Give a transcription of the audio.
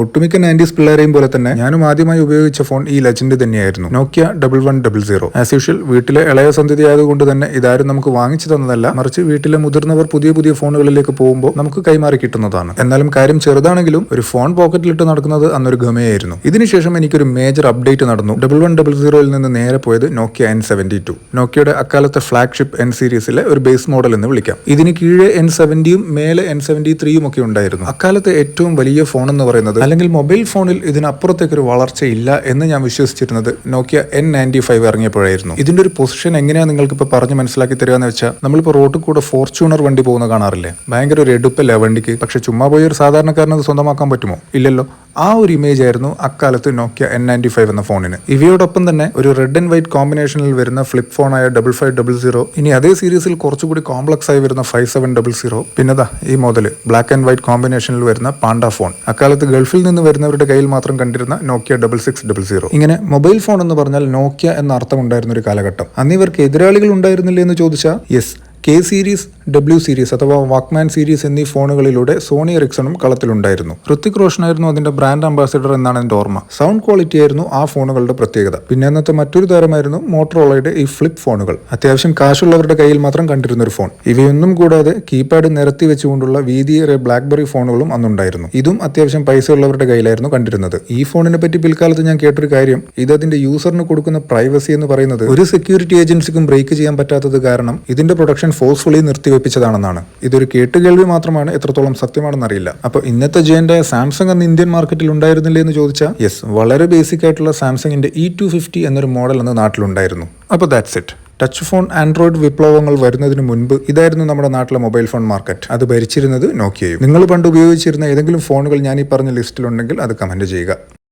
ഒട്ടുമിക്ക നയന്റീസ് പിള്ളേരെയും പോലെ തന്നെ ഞാനും ആദ്യമായി ഉപയോഗിച്ച ഫോൺ ഈ ലെജൻഡ് തന്നെയായിരുന്നു. Nokia double one double zero as usual വീട്ടിലെ ഇളയ സന്ധ്യത ആയതുകൊണ്ട് തന്നെ ഇതാരും നമുക്ക് വാങ്ങിച്ചു തന്നതല്ല. മറിച്ച് വീട്ടിലെ മുതിർന്നവർ പുതിയ പുതിയ ഫോണുകളിലേക്ക് പോകുമ്പോൾ നമുക്ക് കൈമാറി കിട്ടുന്നതാണ്. എന്നാലും കാര്യം ചെറുതാണെങ്കിലും ഒരു ഫോൺ പോക്കറ്റിലിട്ട് നടക്കുന്നത് അന്നൊരു ഗമയായിരുന്നു. ഇതിനുശേഷം എനിക്കൊരു മേജർ അപ്ഡേറ്റ് നടന്നു. ഡബിൾ വൺ ഡബിൾ സീറോയിൽ നിന്ന് നേരെ പോയത് നോക്കിയ എൻ സെവന്റി ടു നോക്കിയയുടെ അക്കാലത്തെ ഫ്ലാഗ്ഷിപ്പ് എൻ സീരീസിലെ ഒരു ബേസ് മോഡൽ എന്ന് വിളിക്കാം. ഇതിന് കീഴെ എൻ സെവന്റിയും മേലെ എൻ സെവന്റി ത്രീയും ഒക്കെ ഉണ്ടായിരുന്നു. അക്കാലത്തെ ഏറ്റവും വലിയ ഫോൺ എന്ന് പറയുന്നത് അല്ലെങ്കിൽ മൊബൈൽ ഫോണിൽ ഇതിനപ്പുറത്തേക്കൊരു വളർച്ചയില്ല എന്ന് ഞാൻ വിശ്വസിച്ചിരുന്നത്. നോക്കിയ എൻ നയന്റി ഫൈവ് ഇറങ്ങിയപ്പോഴായിരുന്നു. ഇതിന്റെ ഒരു പൊസിഷൻ എങ്ങനെയാണ് നിങ്ങൾക്ക് ഇപ്പോൾ പറഞ്ഞ് മനസ്സിലാക്കി തരിക എന്ന് വെച്ചാൽ നമ്മളിപ്പോൾ റോഡിൽ കൂടെ ഫോർച്യൂണർ വണ്ടി പോകുന്ന കാണാറില്ലേ? ഭയങ്കര ഒരു എടുപ്പല്ല വണ്ടിക്ക്? പക്ഷെ ചുമ്മാ പോയി ഒരു സാധാരണക്കാരനത് സ്വന്തമാക്കാൻ പറ്റുമോ? ഇല്ലല്ലോ. ആ ഒരു ഇമേജ് ആയിരുന്നു അക്കാലത്ത് നോക്കിയ എൻ നയന്റി ഫൈവ് എന്ന ഫോണിന് ഇവയോടൊപ്പം തന്നെ ഒരു റെഡ് ആൻഡ് വൈറ്റ് കോമ്പിനേഷനിൽ വരുന്ന ഫ്ലിപ്പ് ഫോണായ ഡബിൾ ഫൈവ് ഡബിൾ സീറോ ഇനി അതേ സീരീസിൽ കുറച്ചുകൂടി കോംപ്ലക്സ് ആയി വരുന്ന ഫൈവ് സെവൻ ഡബിൾ സീറോ പിന്നെതാ ഈ മോഡൽ ബ്ലാക്ക് ആൻഡ് വൈറ്റ് കോമ്പിനേഷനിൽ വരുന്ന പാണ്ട ഫോൺ അക്കാലത്ത് ഗൾഫിൽ നിന്ന് വരുന്നവരുടെ കയ്യിൽ മാത്രം കണ്ടിരുന്ന Nokia double six double zero ഇങ്ങനെ മൊബൈൽ ഫോൺ എന്ന് പറഞ്ഞാൽ നോക്കിയ എന്ന അർത്ഥം ഉണ്ടായിരുന്ന ഒരു കാലഘട്ടം. അന്ന് ഇവർക്ക് എതിരാളികൾ ഉണ്ടായിരുന്നില്ലേ എന്ന് ചോദിച്ചാൽ yes K series W series അഥവാ വാക്മാൻ സീരീസ് എന്നീ ഫോണുകളിലൂടെ സോണി എറിക്സണും കളത്തിലുണ്ടായിരുന്നു. ഋത്തിക് റോഷനായിരുന്നു അതിന്റെ ബ്രാൻഡ് അംബാസിഡർ എന്നാണ് എന്റെ ഓർമ്മ. സൗണ്ട് ക്വാളിറ്റി ആയിരുന്നു ആ ഫോണുകളുടെ പ്രത്യേകത. പിന്നെ അന്നത്തെ മറ്റൊരു താരമായിരുന്നു മോട്ടറോളയുടെ ഈ ഫ്ലിപ്പ് ഫോണുകൾ. അത്യാവശ്യം കാശുള്ളവരുടെ കയ്യിൽ മാത്രം കണ്ടിരുന്ന ഒരു ഫോൺ. ഇവയൊന്നും കൂടാതെ കീപാഡ് നിരത്തി വെച്ചുകൊണ്ടുള്ള വീതിയേറെ ബ്ലാക്ക്ബെറി ഫോണുകളും അന്നുണ്ടായിരുന്നു. ഇതും അത്യാവശ്യം പൈസ ഉള്ളവരുടെ കയ്യിലായിരുന്നു കണ്ടിരുന്നത്. ഈ ഫോണിനെ പറ്റി പിൽക്കാലത്ത് ഞാൻ കേട്ടൊരു കാര്യം. ഇത് അതിന്റെ യൂസറിന് കൊടുക്കുന്ന പ്രൈവസി എന്ന് പറയുന്നത് ഒരു സെക്യൂരിറ്റി ഏജൻസിക്കും ബ്രേക്ക് ചെയ്യാൻ പറ്റാത്തത് കാരണം ഇതിന്റെ പ്രൊഡക്ഷൻ ഫോഴ്സ്ഫുള്ളി നിർത്തിവെപ്പിച്ചതാണെന്നാണ് ഇതൊരു കേട്ടുകേൾവി മാത്രമാണ് എത്രത്തോളം സത്യമാണെന്ന് അറിയില്ല അപ്പോൾ ഇന്നത്തെ ജയന്റെ സാംസങ് അന്ന് ഇന്ത്യൻ മാർക്കറ്റിൽ ഉണ്ടായിരുന്നില്ലേ എന്ന് ചോദിച്ചാൽ യെസ് വളരെ ബേസിക് ആയിട്ടുള്ള സാംസങ്ങിന്റെ ഇ ടു ഫിഫ്റ്റി എന്നൊരു മോഡൽ അന്ന് നാട്ടിലുണ്ടായിരുന്നു. അപ്പോൾ that's it touch phone Android വിപ്ലവങ്ങൾ വരുന്നതിന് മുൻപ് ഇതായിരുന്നു നമ്മുടെ നാട്ടിലെ മൊബൈൽ ഫോൺ മാർക്കറ്റ്. അത് ഭരിച്ചിരുന്നത് നോക്കിയയും. നിങ്ങൾ പണ്ട് ഉപയോഗിച്ചിരുന്ന ഏതെങ്കിലും ഫോണുകൾ ഞാൻ ഈ പറഞ്ഞ ലിസ്റ്റിലുണ്ടെങ്കിൽ അത് കമന്റ് ചെയ്യുക.